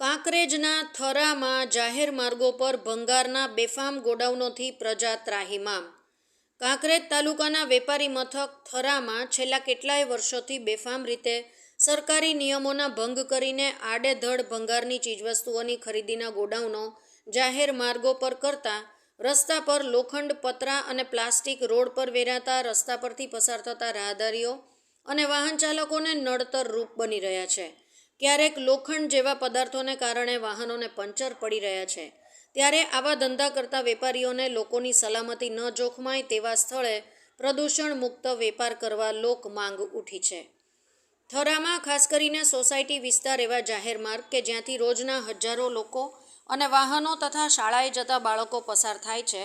કાંકરેજના થરામાં જાહેર માર્ગો પર ભંગારના બેફામ ગોડાઉનોથી પ્રજા ત્રાહિમામ કાંકરેજ તાલુકાના વેપારી મથક થરામાં છેલ્લા કેટલાય વર્ષોથી બેફામ રીતે સરકારી નિયમોના ભંગ કરીને આડેધડ ભંગારની ચીજવસ્તુઓની ખરીદીના ગોડાઉનો જાહેર માર્ગો પર કરતા રસ્તા પર લોખંડ, પતરા અને પ્લાસ્ટિક રોડ પર વેરાતા રસ્તા પરથી પસાર થતા રાહદારીઓ અને વાહન ચાલકોને નડતર રૂપ બની રહ્યા છે. ક્યારેક લોખંડ જેવા પદાર્થોને કારણે વાહનોને પંચર પડી રહ્યા છે. ત્યારે આવા ધંધા કરતા વેપારીઓને લોકોની સલામતી ન જોખમાય તેવા સ્થળે પ્રદૂષણ મુક્ત વેપાર કરવા લોક માંગ ઉઠી છે. થરામાં ખાસ કરીને સોસાયટી વિસ્તાર એવા જાહેર માર્ગ કે જ્યાંથી રોજના હજારો લોકો અને વાહનો તથા શાળાએ જતા બાળકો પસાર થાય છે,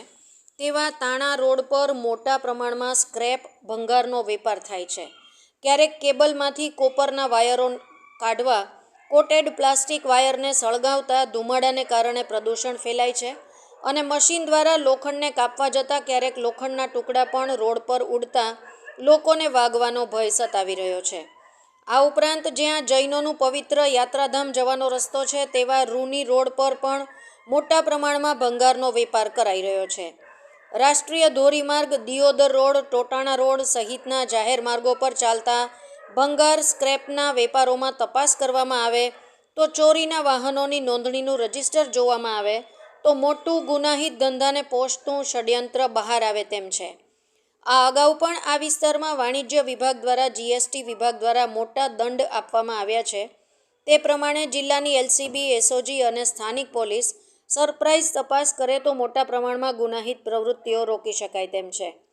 તેવા તાણા રોડ પર મોટા પ્રમાણમાં સ્ક્રેપ ભંગારનો વેપાર થાય છે. ક્યારેક કેબલમાંથી કોપરના વાયરો કાઢવા. કોટેડ પ્લાસ્ટિક વાયરને સળગાવતા ધુમાડાને કારણે પ્રદૂષણ ફેલાય છે અને મશીન દ્વારા લોખંડને કાપવા જતાં ક્યારેક લોખંડના ટુકડા પણ રોડ પર ઉડતા લોકોને વાગવાનો ભય સતાવી રહ્યો છે. આ ઉપરાંત જ્યાં જૈનોનું પવિત્ર યાત્રાધામ જવાનો રસ્તો છે તેવા રૂની રોડ પર પણ મોટા પ્રમાણમાં ભંગારનો વેપાર કરાઈ રહ્યો છે. રાષ્ટ્રીય ધોરીમાર્ગ દિયોદર રોડ, ટોટાણા રોડ સહિતના જાહેર માર્ગો પર ચાલતા ભંગાર સ્ક્રેપના વેપારોમાં તપાસ કરવામાં આવે, તો ચોરીના વાહનોની નોંધણીનું રજિસ્ટર જોવામાં આવે, તો મોટું ગુનાહિત ધંધાને પોષતું ષડયંત્ર બહાર આવે તેમ છે. આ અગાઉ પણ આ વિસ્તારમાં વાણિજ્ય વિભાગ દ્વારા, જીએસટી વિભાગ દ્વારા મોટા દંડ આપવામાં આવ્યા છે. તે પ્રમાણે જિલ્લાની એલસીબી, એસઓજી અને સ્થાનિક પોલીસ સરપ્રાઇઝ તપાસ કરે તો મોટા પ્રમાણમાં ગુનાહિત પ્રવૃત્તિઓ રોકી શકાય તેમ છે.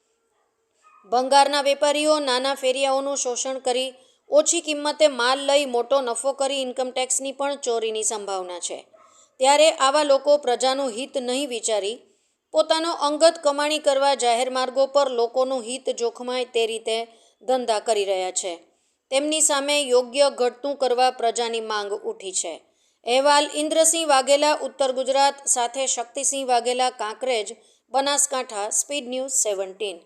ભંગારના વેપારીઓ નાના ફેરિયાઓનું શોષણ કરી ઓછી કિંમતે માલ લઈ મોટો નફો કરી ઇન્કમટેક્સની પણ ચોરીની સંભાવના છે. ત્યારે આવા લોકો પ્રજાનું હિત નહીં વિચારી પોતાનો અંગત કમાણી કરવા જાહેર માર્ગો પર લોકોનું હિત જોખમાય તે રીતે ધંધા કરી રહ્યા છે. તેમની સામે યોગ્ય ઘટતું કરવા પ્રજાની માંગ ઉઠી છે. અહેવાલ ઇન્દ્રસિંહ વાઘેલા, ઉત્તર ગુજરાત, સાથે Shaktisinh Vaghela, Kankrej, Banaskantha, speed news seventeen.